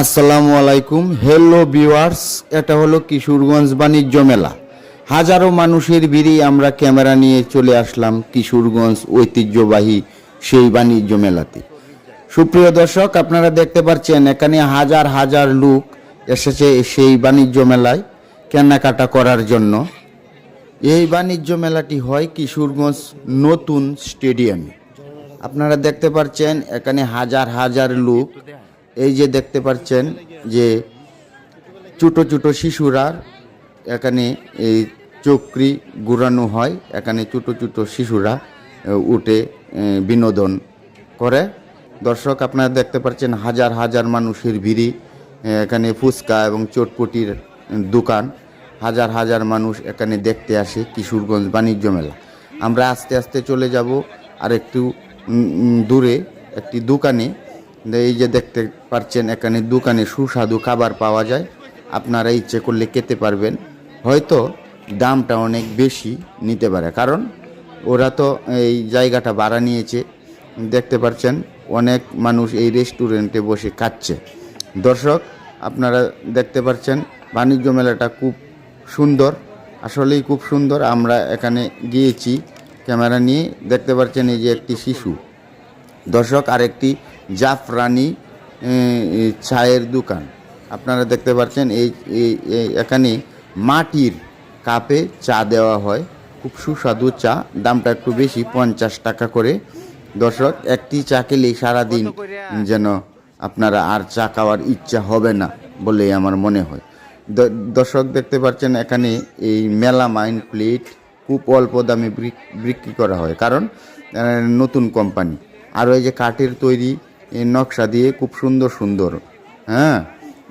আসসালামু আলাইকুম। Hello viewers এটা হলো কিশোরগঞ্জ বাণিজ্য মেলা। হাজারো মানুষের ভিড়ে আমরা ক্যামেরা নিয়ে চলে আসলাম কিশোরগঞ্জ ঐতিহ্যবাহী সেই বাণিজ্য মেলাতে। সুপ্রিয় দর্শক, আপনারা দেখতে পাচ্ছেন এখানে হাজার হাজার লোক এসেছে সেই বাণিজ্য মেলায় কেনাকাটা করার জন্য। এই বাণিজ্য মেলাটি হয় কিশোরগঞ্জ নতুন স্টেডিয়ামে। আপনারা দেখতে পাচ্ছেন এখানে হাজার হাজার লোক এই যে দেখতে পাচ্ছেন যে ছোটো ছোটো শিশুরা এখানে এই চক্রি ঘুরানো হয়। এখানে ছোটো ছোটো শিশুরা উঠে বিনোদন করে। দর্শক, আপনারা দেখতে পাচ্ছেন হাজার হাজার মানুষের ভিড়ি এখানে ফুচকা এবং চটপটির দোকান। হাজার হাজার মানুষ এখানে দেখতে আসে কিশোরগঞ্জ বাণিজ্য মেলা। আমরা আস্তে আস্তে চলে যাব আর একটু দূরে একটি দোকানে। এই যে দেখতে পাচ্ছেন, এখানে দোকানে সুস্বাদু খাবার পাওয়া যায়। আপনারা ইচ্ছে করলে খেতে পারবেন। হয়তো দামটা অনেক বেশি নিতে পারে। কারণ ওরা তো এই জায়গাটা ভাড়া নিয়েছে। দেখতে পাচ্ছেন, অনেক মানুষ এই রেস্টুরেন্টে বসে খাচ্ছে। দর্শক, আপনারা দেখতে পাচ্ছেন, বাণিজ্য মেলাটা খুব সুন্দর। আসলেই খুব সুন্দর। আমরা এখানে গিয়েছি ক্যামেরা নিয়ে। দেখতে পাচ্ছেন এই যে একটি শিশু। দর্শক, আরেকটি জাফরানি চায়ের দোকান। আপনারা দেখতে পাচ্ছেন এই এখানে মাটির কাপে চা দেওয়া হয়। খুব সুস্বাদু চা দামটা একটু বেশি পঞ্চাশ টাকা করে। দর্শক একটি চা খেলেই সারাদিন যেন আপনারা আর চা খাওয়ার ইচ্ছা হবে না বলেই আমার মনে হয়। দর্শক দেখতে পাচ্ছেন এখানে এই মেলা মাইন প্লেট খুব অল্প দামে বিক- বিক্রি করা হয়। কারণ নতুন কোম্পানি। আর ওই যে কাঠের তৈরি এই নকশা দিয়ে খুব সুন্দর সুন্দর হ্যাঁ?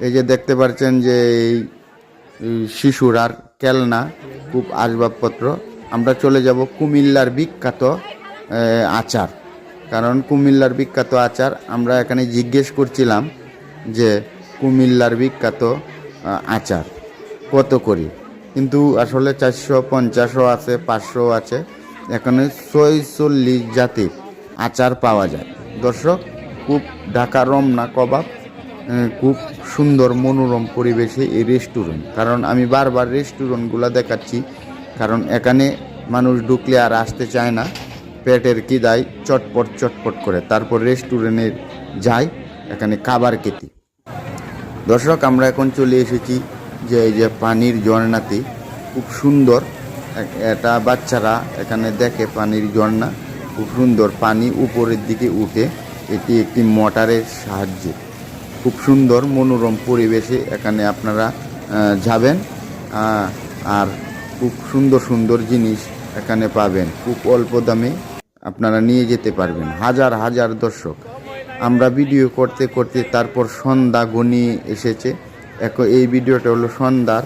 এই যে দেখতে পাচ্ছেন যে এই শিশুর আর খেলনা খুব আসবাবপত্র। আমরা চলে যাব কুমিল্লার বিখ্যাত আচার। কারণ কুমিল্লার বিখ্যাত আচার, আমরা এখানে জিজ্ঞেস করছিলাম যে কুমিল্লার বিখ্যাত আচার কত করে? কিন্তু আসলে চারশো পঞ্চাশও আছে পাঁচশো আছে। এখানে ছয়চল্লিশ জাতির আচার পাওয়া যায়। দর্শক খুব ঢাকা রমনা কবাব খুব সুন্দর মনোরম পরিবেশে এই রেস্টুরেন্ট কারণ আমি বারবার রেস্টুরেন্টগুলো দেখাচ্ছি, কারণ এখানে মানুষ ঢুকলে আর আসতে চায় না, পেটের কিদায় চটপট চটপট করে। তারপর রেস্টুরেন্টে যাই, এখানে খাবার খেতে। দর্শক, আমরা এখন চলে এসেছি যে এই যে পানির ঝর্ণাতে। খুব সুন্দর এটা বাচ্চারা এখানে দেখে পানির ঝর্ণা। খুব সুন্দর পানি উপরের দিকে উঠে। এটি একটি মোটরের সাহায্যে। খুব সুন্দর মনোরম পরিবেশে এখানে আপনারা যাবেন আর খুব সুন্দর সুন্দর জিনিস এখানে পাবেন। খুব অল্প দামে আপনারা নিয়ে যেতে পারবেন। হাজার হাজার দর্শক। আমরা ভিডিও করতে করতে তারপর সন্ধ্যা গনিয়ে এসেছে। এখন এই ভিডিওটা হলো সন্ধ্যার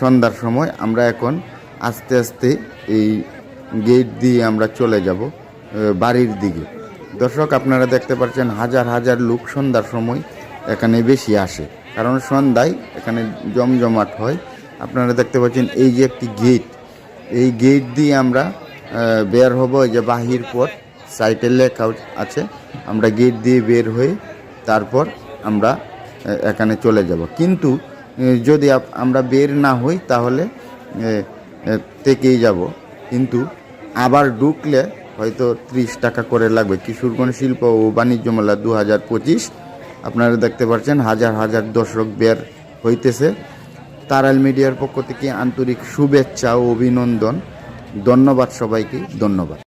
সন্ধ্যার সময়। আমরা এখন আস্তে আস্তে এই গেট দিয়ে আমরা চলে যাব বাড়ির দিকে। দর্শক, আপনারা দেখতে পাচ্ছেন হাজার হাজার লোক সন্ধ্যার সময় এখানে বেশি আসে। কারণ সন্ধ্যায় এখানে জমজমাট হয়। আপনারা দেখতে পাচ্ছেন এই যে একটি গেট, এই গেট দিয়ে আমরা বের হব এই যে বাহির পথ, সাইটের লেখা আছে। আমরা গেট দিয়ে বের হয়ে তারপর আমরা এখানে চলে যাব। কিন্তু যদি আমরা বের না হই তাহলে থেকেই যাব। কিন্তু আবার ঢুকলে হয়তো ত্রিশ টাকা করে লাগবে। কিশোরগঞ্জ শিল্প ও বাণিজ্য মেলা দু হাজার পঁচিশ। আপনারা দেখতে পাচ্ছেন হাজার হাজার দর্শক বের হইতেছে। তারাল মিডিয়ার পক্ষ থেকে আন্তরিক শুভেচ্ছা ও অভিনন্দন। ধন্যবাদ সবাইকে, ধন্যবাদ।